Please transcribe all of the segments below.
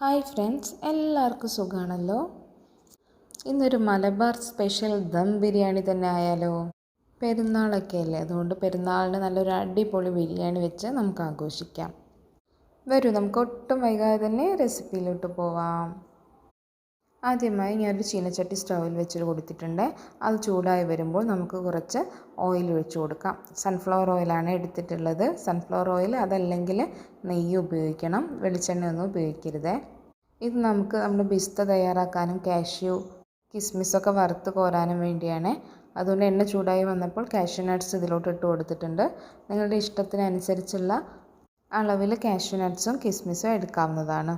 Hi friends എല്ലാവർക്കും സുഖമാണല്ലോ? ഇന്നൊരു മലബാർ സ്പെഷ്യൽ ദം ബിരിയാണി തന്നെ ആയാലോ? പെരുന്നാളൊക്കെ അല്ലേ? അതുകൊണ്ട് പെരുന്നാളിന് നല്ലൊരു അടിപൊളി ബിരിയാണി വെച്ച് നമുക്ക് ആഘോഷിക്കാം. വരൂ നമുക്ക് ഒട്ടും വൈകാതെ തന്നെ റെസിപ്പിയിലോട്ട് പോവാം. ആദ്യമായി ഞാനൊരു ചീനച്ചട്ടി സ്റ്റൗവിൽ വെച്ച് കൊടുത്തിട്ടുണ്ട്. അത് ചൂടായി വരുമ്പോൾ നമുക്ക് കുറച്ച് ഓയിൽ ഒഴിച്ചു കൊടുക്കാം. സൺഫ്ലവർ ഓയിലാണ് എടുത്തിട്ടുള്ളത്. സൺഫ്ലവർ ഓയിൽ അതല്ലെങ്കിൽ നെയ്യ് ഉപയോഗിക്കണം. വെളിച്ചെണ്ണ ഒന്നും ഉപയോഗിക്കരുത്. ഇത് നമുക്ക് നമ്മുടെ ബിസ്ത തയ്യാറാക്കാനും കാഷ്യൂ കിസ്മിസൊക്കെ വറുത്ത് കോരാനും വേണ്ടിയാണ്. അതുകൊണ്ട് എണ്ണ ചൂടായി വന്നപ്പോൾ കാഷ്യൂ നട്ട്സ് ഇതിലോട്ട് ഇട്ട് കൊടുത്തിട്ടുണ്ട്. നിങ്ങളുടെ ഇഷ്ടത്തിനനുസരിച്ചുള്ള അളവിൽ കാഷ്യൂ നട്ട്സും കിസ്മിസും എടുക്കാവുന്നതാണ്.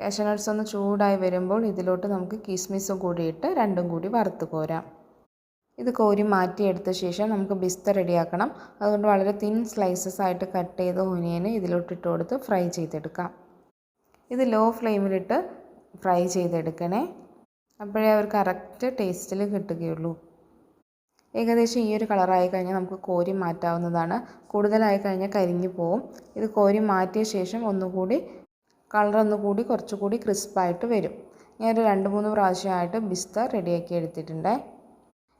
കാഷ്യൂ ഒന്ന് ചൂടായി വരുമ്പോൾ ഇതിലോട്ട് നമുക്ക് കിസ്മിസും കൂടി ഇട്ട് രണ്ടും കൂടി വറുത്ത് കോരാം. ഇത് കോരി മാറ്റിയെടുത്ത ശേഷം നമുക്ക് ബിസ്ത റെഡിയാക്കണം. അതുകൊണ്ട് വളരെ തിൻ സ്ലൈസസ് ആയിട്ട് കട്ട് ചെയ്ത ഒനിയന് ഇതിലോട്ടിട്ട് കൊടുത്ത് ഫ്രൈ ചെയ്തെടുക്കാം. ഇത് ലോ ഫ്ലെയിമിലിട്ട് ഫ്രൈ ചെയ്തെടുക്കണേ. അപ്പോഴേ അവർ കറക്റ്റ് ടേസ്റ്റിൽ കിട്ടുകയുള്ളൂ. ഏകദേശം ഈ ഒരു കളറായി കഴിഞ്ഞാൽ നമുക്ക് കോരി മാറ്റാവുന്നതാണ്. കൂടുതലായി കഴിഞ്ഞാൽ കരിഞ്ഞു പോവും. ഇത് കോരി മാറ്റിയ ശേഷം ഒന്നുകൂടി കളർ ഒന്നുകൂടി കുറച്ചുകൂടി ക്രിസ്പായിട്ട് വരും. ഞാനൊരു രണ്ട് മൂന്ന് പ്രാവശ്യമായിട്ട് ബിസ്ത റെഡിയാക്കി എടുത്തിട്ടുണ്ട്.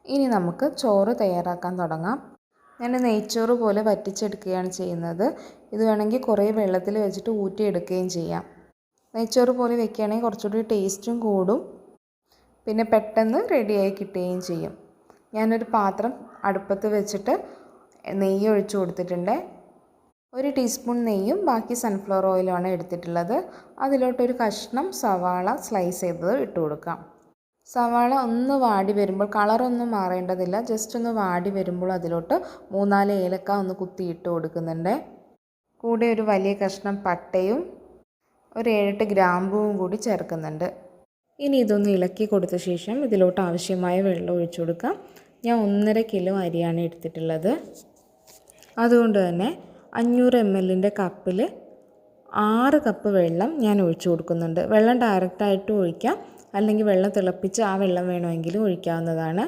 ഇനി നമുക്ക് ചോറ് തയ്യാറാക്കാൻ തുടങ്ങാം. ഞാൻ നെയ്ച്ചോറ് പോലെ വറ്റിച്ചെടുക്കുകയാണ് ചെയ്യുന്നത്. ഇത് വേണമെങ്കിൽ കുറേ വെള്ളത്തിൽ വെച്ചിട്ട് ഊറ്റിയെടുക്കുകയും ചെയ്യാം. നെയ്ച്ചോറ് പോലെ വെക്കുകയാണെങ്കിൽ കുറച്ചുകൂടി ടേസ്റ്റും കൂടും. പിന്നെ പെട്ടെന്ന് റെഡിയായി കിട്ടുകയും ചെയ്യും. ഞാനൊരു പാത്രം അടുപ്പത്ത് വെച്ചിട്ട് നെയ്യ് ഒഴിച്ചു കൊടുത്തിട്ടുണ്ട്. ഒരു ടീസ്പൂൺ നെയ്യും ബാക്കി സൺഫ്ലവർ ഓയിലുമാണ് എടുത്തിട്ടുള്ളത്. അതിലോട്ടൊരു കഷ്ണം സവാള സ്ലൈസ് ചെയ്തത് ഇട്ട് കൊടുക്കാം. സവാള ഒന്ന് വാടി വരുമ്പോൾ കളറൊന്നും മാറേണ്ടതില്ല. ജസ്റ്റ് ഒന്ന് വാടി വരുമ്പോൾ അതിലോട്ട് മൂന്നാൽ ഏലക്ക ഒന്ന് കുത്തിയിട്ട് കൊടുക്കുന്നുണ്ട്. കൂടെ ഒരു വലിയ കഷ്ണം പട്ടയും ഒരു ഏഴെട്ട് ഗ്രാമ്പുവും കൂടി ചേർക്കുന്നുണ്ട്. ഇനി ഇതൊന്ന് ഇളക്കി കൊടുത്ത ശേഷം ഇതിലോട്ട് ആവശ്യമായ വെള്ളം ഒഴിച്ചു കൊടുക്കാം. ഞാൻ ഒന്നര കിലോ അരിയാണ് എടുത്തിട്ടുള്ളത്. അതുകൊണ്ട് തന്നെ അഞ്ഞൂറ് എം എല്ലിന്റെ കപ്പിൽ ആറ് കപ്പ് വെള്ളം ഞാൻ ഒഴിച്ചു കൊടുക്കുന്നുണ്ട്. വെള്ളം ഡയറക്റ്റായിട്ട് ഒഴിക്കാം. അല്ലെങ്കിൽ വെള്ളം തിളപ്പിച്ച് ആ വെള്ളം വേണമെങ്കിൽ ഒഴിക്കാവുന്നതാണ്.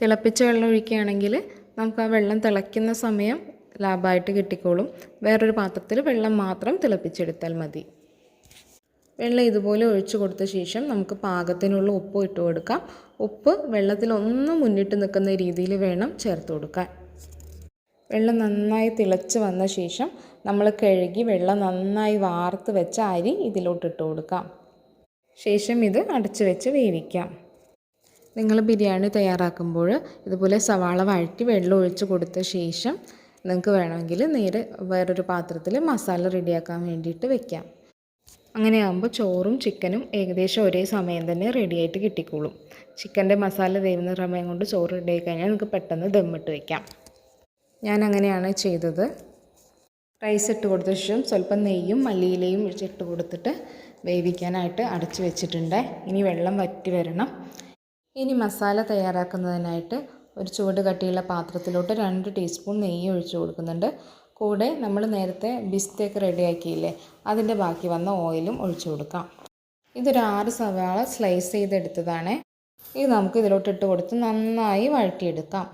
തിളപ്പിച്ച വെള്ളം ഒഴിക്കുകയാണെങ്കിൽ നമുക്ക് ആ വെള്ളം തിളയ്ക്കുന്ന സമയം ലാഭമായിട്ട് കിട്ടിക്കോളും. വേറൊരു പാത്രത്തിൽ വെള്ളം മാത്രം തിളപ്പിച്ചെടുത്താൽ മതി. വെള്ളം ഇതുപോലെ ഒഴിച്ചു കൊടുത്ത ശേഷം നമുക്ക് പാകത്തിനുള്ള ഉപ്പ് ഇട്ട് കൊടുക്കാം. ഉപ്പ് വെള്ളത്തിൽ ഒന്ന് മുന്നിട്ട് നിൽക്കുന്ന രീതിയിൽ വേണം ചേർത്ത് കൊടുക്കാൻ. വെള്ളം നന്നായി തിളച്ച് വന്ന ശേഷം നമ്മൾ കഴുകി വെള്ളം നന്നായി വാർത്ത് വെച്ച അരി ഇതിലോട്ട് ഇട്ട് കൊടുക്കാം. ശേഷം ഇത് അടച്ചു വെച്ച് വേവിക്കാം. നിങ്ങൾ ബിരിയാണി തയ്യാറാക്കുമ്പോൾ ഇതുപോലെ സവാള വഴറ്റി വെള്ളം ഒഴിച്ച് കൊടുത്ത ശേഷം നിങ്ങൾക്ക് വേണമെങ്കിൽ നേരെ വേറൊരു പാത്രത്തിൽ മസാല റെഡിയാക്കാൻ വേണ്ടിയിട്ട് വെക്കാം. അങ്ങനെയാകുമ്പോൾ ചോറും ചിക്കനും ഏകദേശം ഒരേ സമയം തന്നെ റെഡിയായിട്ട് കിട്ടിക്കോളും. ചിക്കന്റെ മസാല വേവുന്ന സമയം കൊണ്ട് ചോറ് റെഡി ആയി കഴിഞ്ഞാൽ നിങ്ങൾക്ക് പെട്ടെന്ന് ദമ്മിട്ട് വയ്ക്കാം ഞാൻ അങ്ങനെയാണ് ചെയ്തത്. റൈസ് ഇട്ട് കൊടുത്ത ശേഷം സ്വല്പം നെയ്യും മല്ലിയിലയും ഇട്ട് കൊടുത്തിട്ട് വേവിക്കാനായിട്ട് അടച്ച് വെച്ചിട്ടുണ്ട്. ഇനി വെള്ളം വറ്റി വരണം. ഇനി മസാല തയ്യാറാക്കുന്നതിനായിട്ട് ഒരു ചുവട് കട്ടിയുള്ള പാത്രത്തിലോട്ട് രണ്ട് ടീസ്പൂൺ നെയ്യ് ഒഴിച്ചു കൊടുക്കുന്നുണ്ട്. കൂടെ നമ്മൾ നേരത്തെ ബിസ്തേക്ക് റെഡിയാക്കിയില്ലേ അതിന്റെ ബാക്കി വന്ന ഓയിലും ഒഴിച്ചു കൊടുക്കാം. ഇതൊരു ആറ് സവാള സ്ലൈസ് ചെയ്തെടുത്തതാണ്. ഇത് നമുക്ക് ഇതിലോട്ട് ഇട്ട് കൊടുത്ത് നന്നായി വഴറ്റിയെടുക്കാം.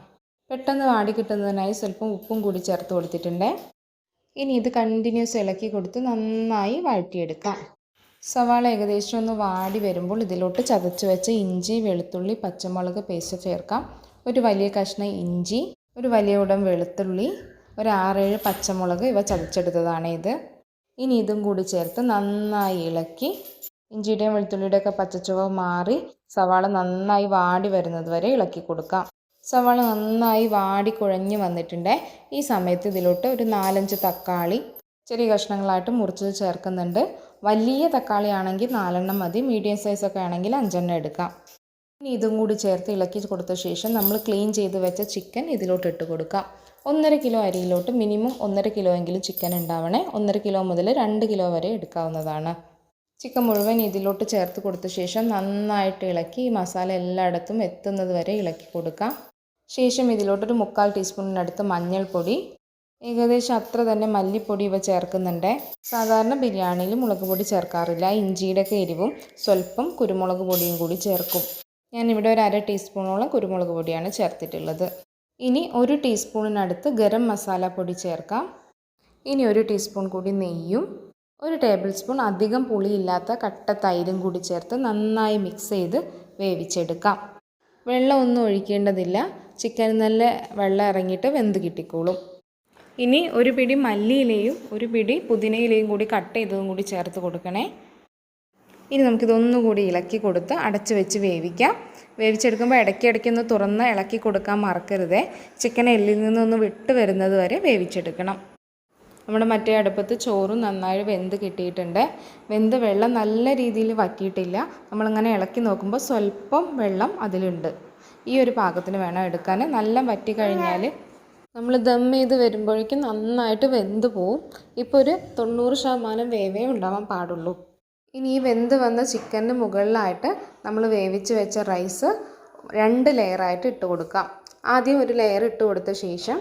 പെട്ടെന്ന് വാടി കിട്ടുന്നതിനായി സ്വല്പം ഉപ്പും കൂടി ചേർത്ത് കൊടുത്തിട്ടുണ്ട്. ഇനി ഇത് കണ്ടിന്യൂസ് ഇളക്കി കൊടുത്ത് നന്നായി വഴറ്റിയെടുക്കാം. സവാള ഏകദേശം ഒന്ന് വാടി വരുമ്പോൾ ഇതിലോട്ട് ചതച്ച് വെച്ച ഇഞ്ചി വെളുത്തുള്ളി പച്ചമുളക് പേസ്റ്റ് ചേർക്കാം. ഒരു വലിയ കഷ്ണം ഇഞ്ചി ഒരു വലിയ ഉടം വെളുത്തുള്ളി ഒരു ആറേഴ് പച്ചമുളക് ഇവ ചതച്ചെടുത്തതാണ് ഇത്. ഇനി ഇതും കൂടി ചേർത്ത് നന്നായി ഇളക്കി ഇഞ്ചിയുടെയും വെളുത്തുള്ളിയുടെയൊക്കെ പച്ചച്ചുവ മാറി സവാള നന്നായി വാടി വരുന്നത് വരെ ഇളക്കി കൊടുക്കാം. സവാള നന്നായി വാടി കുഴഞ്ഞ് വന്നിട്ടുണ്ട്. ഈ സമയത്ത് ഇതിലോട്ട് ഒരു നാലഞ്ച് തക്കാളി ചെറിയ കഷ്ണങ്ങളായിട്ട് മുറിച്ച് ചേർക്കുന്നുണ്ട്. വലിയ തക്കാളി ആണെങ്കിൽ നാലെണ്ണം മതി മീഡിയം സൈസൊക്കെ ആണെങ്കിൽ അഞ്ചെണ്ണം എടുക്കാം. ഇനി ഇതും കൂടി ചേർത്ത് ഇളക്കി കൊടുത്ത ശേഷം നമ്മൾ ക്ലീൻ ചെയ്ത് വെച്ച ചിക്കൻ ഇതിലോട്ട് ഇട്ട് കൊടുക്കാം. ഒന്നര കിലോ അരിയിലോട്ട് മിനിമം ഒന്നര കിലോ എങ്കിലും ചിക്കൻ ഉണ്ടാവണേ. ഒന്നര കിലോ മുതൽ രണ്ട് കിലോ വരെ എടുക്കാവുന്നതാണ്. ചിക്കൻ മുഴുവൻ ഇതിലോട്ട് ചേർത്ത് കൊടുത്ത ശേഷം നന്നായിട്ട് ഇളക്കി ഈ മസാല എല്ലായിടത്തും എത്തുന്നത് വരെ ഇളക്കി കൊടുക്കാം. ശേഷം ഇതിലോട്ടൊരു മുക്കാൽ ടീസ്പൂണിനടുത്ത് മഞ്ഞൾപ്പൊടി. ഏകദേശം അത്ര തന്നെ മല്ലിപ്പൊടി ഇവ ചേർക്കുന്നുണ്ട്. സാധാരണ ബിരിയാണിയിൽ മുളക് പൊടി ചേർക്കാറില്ല. ഇഞ്ചിയുടെയൊക്കെ എരിവും സ്വല്പം കുരുമുളക് പൊടിയും കൂടി ചേർക്കും. ഞാനിവിടെ ഒരു അര ടീസ്പൂണോളം കുരുമുളക് പൊടിയാണ് ചേർത്തിട്ടുള്ളത്. ഇനി ഒരു ടീസ്പൂണിനടുത്ത് ഗരം മസാല പൊടി ചേർക്കാം. ഇനി ഒരു ടീസ്പൂൺ കൂടി നെയ്യും ഒരു ടേബിൾ സ്പൂൺ അധികം പുളിയില്ലാത്ത കട്ട തൈരും കൂടി ചേർത്ത് നന്നായി മിക്സ് ചെയ്ത് വേവിച്ചെടുക്കാം. വെള്ളം ഒന്നും ഒഴിക്കേണ്ടതില്ല. ചിക്കൻ നല്ല വെള്ളം ഇറങ്ങിയിട്ട് വെന്ത് കിട്ടിക്കോളും. ഇനി ഒരു പിടി മല്ലിയിലയും ഒരു പിടി പുതിനയിലയും കൂടി കട്ട് ചെയ്തതും കൂടി ചേർത്ത് കൊടുക്കണേ. ഇനി നമുക്കിതൊന്നുകൂടി ഇളക്കി കൊടുത്ത് അടച്ച് വെച്ച് വേവിക്കാം. വേവിച്ചെടുക്കുമ്പോൾ ഇടയ്ക്കിടയ്ക്ക് ഒന്ന് തുറന്ന് ഇളക്കി കൊടുക്കാൻ മറക്കരുതേ. ചിക്കൻ എല്ലിൽ നിന്നൊന്ന് വിട്ട് വരുന്നത് വരെ വേവിച്ചെടുക്കണം. നമ്മുടെ മറ്റേ അടുപ്പത്ത് ചോറും നന്നായി വെന്ത് കിട്ടിയിട്ടുണ്ട്. വെന്ത് വെള്ളം നല്ല രീതിയിൽ വറ്റിയിട്ടില്ല. നമ്മളിങ്ങനെ ഇളക്കി നോക്കുമ്പോൾ സ്വല്പം വെള്ളം അതിലുണ്ട്. ഈ ഒരു പാകത്തിന് വേണം എടുക്കാൻ. നല്ല വറ്റി കഴിഞ്ഞാൽ നമ്മൾ ദം ചെയ്ത് വരുമ്പോഴേക്കും നന്നായിട്ട് വെന്ത് പോവും. ഇപ്പോൾ ഒരു തൊണ്ണൂറ് ശതമാനം വേവേ ഉണ്ടാവാൻ പാടുള്ളൂ. ഇനി ഈ വെന്ത് വന്ന ചിക്കന്റെ മുകളിലായിട്ട് നമ്മൾ വേവിച്ച് വെച്ച റൈസ് രണ്ട് ലെയറായിട്ട് ഇട്ട് കൊടുക്കാം. ആദ്യം ഒരു ലെയർ ഇട്ട് കൊടുത്ത ശേഷം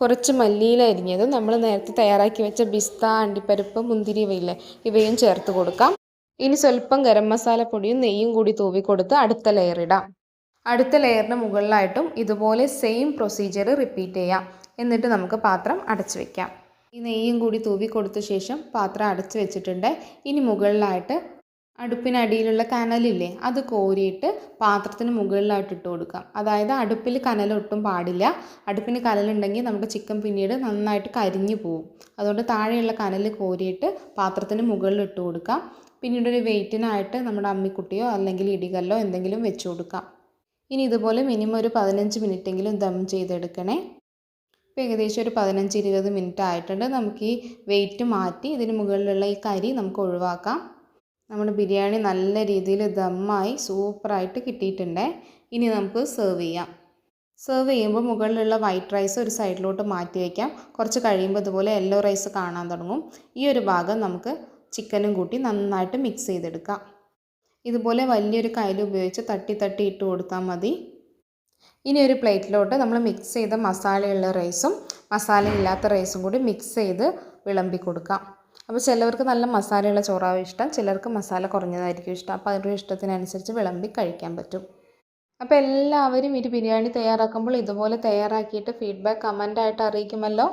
കുറച്ച് മല്ലിയില അരിഞ്ഞത് നമ്മൾ നേരത്തെ തയ്യാറാക്കി വെച്ച ബിസ്ത അണ്ടിപ്പരിപ്പ് മുന്തിരി ഇവയില്ലേ ഇവയും ചേർത്ത് കൊടുക്കാം. ഇനി സ്വല്പം ഗരം മസാല പൊടിയും നെയ്യും കൂടി തൂവി കൊടുത്ത് അടുത്ത ലെയർ ഇടാം. അടുത്ത ലെയറിന് മുകളിലായിട്ടും ഇതുപോലെ സെയിം പ്രൊസീജിയർ റിപ്പീറ്റ് ചെയ്യാം. എന്നിട്ട് നമുക്ക് പാത്രം അടച്ചു വെക്കാം. ഈ നെയ്യും കൂടി തൂവി കൊടുത്ത ശേഷം പാത്രം അടച്ചു വെച്ചിട്ടുണ്ട്. ഇനി മുകളിലായിട്ട് അടുപ്പിനടിയിലുള്ള കനലില്ലേ അത് കോരിയിട്ട് പാത്രത്തിന് മുകളിലായിട്ട് ഇട്ട് കൊടുക്കാം. അതായത് അടുപ്പിൽ കനൽ ഒട്ടും പാടില്ല. അടുപ്പിന് കനലുണ്ടെങ്കിൽ നമുക്ക് ചിക്കൻ പിന്നീട് നന്നായിട്ട് കരിഞ്ഞു പോകും അതുകൊണ്ട് താഴെയുള്ള കനൽ കോരിയിട്ട് പാത്രത്തിന് മുകളിൽ ഇട്ട് കൊടുക്കാം. പിന്നീട് ഒരു വെയിറ്റിനായിട്ട് നമ്മുടെ അമ്മിക്കുട്ടിയോ അല്ലെങ്കിൽ ഇടികല്ലോ എന്തെങ്കിലും വെച്ച് കൊടുക്കാം. ഇനി ഇതുപോലെ മിനിമം ഒരു പതിനഞ്ച് മിനിറ്റെങ്കിലും ദം ചെയ്തെടുക്കണേ. ഇപ്പോൾ ഏകദേശം ഒരു പതിനഞ്ച് ഇരുപത് മിനിറ്റ് ആയിട്ടുണ്ട്. നമുക്ക് ഈ വെയിറ്റ് മാറ്റി ഇതിന് മുകളിലുള്ള ഈ കരി നമുക്ക് ഒഴിവാക്കാം. നമ്മുടെ ബിരിയാണി നല്ല രീതിയിൽ ദമ്മായി സൂപ്പറായിട്ട് കിട്ടിയിട്ടുണ്ട്. ഇനി നമുക്ക് സെർവ് ചെയ്യാം. സെർവ് ചെയ്യുമ്പോൾ മുകളിലുള്ള വൈറ്റ് റൈസ് ഒരു സൈഡിലോട്ട് മാറ്റി വയ്ക്കാം കുറച്ച് കഴിയുമ്പോൾ ഇതുപോലെ യെല്ലോ റൈസ് കാണാൻ തുടങ്ങും. ഈ ഒരു ഭാഗം നമുക്ക് ചിക്കനും കൂട്ടി നന്നായിട്ട് മിക്സ് ചെയ്തെടുക്കാം. ഇതുപോലെ വലിയൊരു കയ്യിൽ ഉപയോഗിച്ച് തട്ടി തട്ടി ഇട്ട് കൊടുത്താൽ മതി. ഇനി ഒരു പ്ലേറ്റിലോട്ട് നമ്മൾ മിക്സ് ചെയ്ത മസാലയുള്ള റൈസും മസാല ഇല്ലാത്ത റൈസും കൂടി മിക്സ് ചെയ്ത് വിളമ്പി കൊടുക്കാം. അപ്പോൾ ചിലവർക്ക് നല്ല മസാലയുള്ള ചോറാവും ഇഷ്ടം ചിലർക്ക് മസാല കുറഞ്ഞതായിരിക്കും ഇഷ്ടം. അപ്പോൾ അവരുടെ ഇഷ്ടത്തിനനുസരിച്ച് വിളമ്പി കഴിക്കാൻ പറ്റും. അപ്പോൾ എല്ലാവരും ഇത് ബിരിയാണി തയ്യാറാക്കുമ്പോൾ ഇതുപോലെ തയ്യാറാക്കിയിട്ട് ഫീഡ്ബാക്ക് കമന്റായിട്ട് അറിയിക്കുമല്ലോ.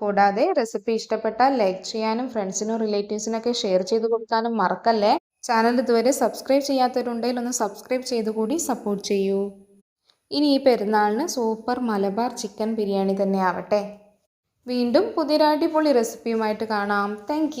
കൂടാതെ റെസിപ്പി ഇഷ്ടപ്പെട്ടാൽ ലൈക്ക് ചെയ്യാനും ഫ്രണ്ട്സിനും റിലേറ്റീവ്സിനൊക്കെ ഷെയർ ചെയ്ത് കൊടുക്കാനും മറക്കല്ലേ? ചാനൽ ഇതുവരെ സബ്സ്ക്രൈബ് ചെയ്യാത്തവരുണ്ടെങ്കിൽ ഒന്ന് സബ്സ്ക്രൈബ് ചെയ്തുകൂടി സപ്പോർട്ട് ചെയ്യൂ. ഇനി ഈ പെരുന്നാളിന് സൂപ്പർ മലബാർ ചിക്കൻ ബിരിയാണി തന്നെ ആവട്ടെ. വീണ്ടും പുതിയൊരു അടിപൊളി റെസിപ്പിയുമായിട്ട് കാണാം. താങ്ക്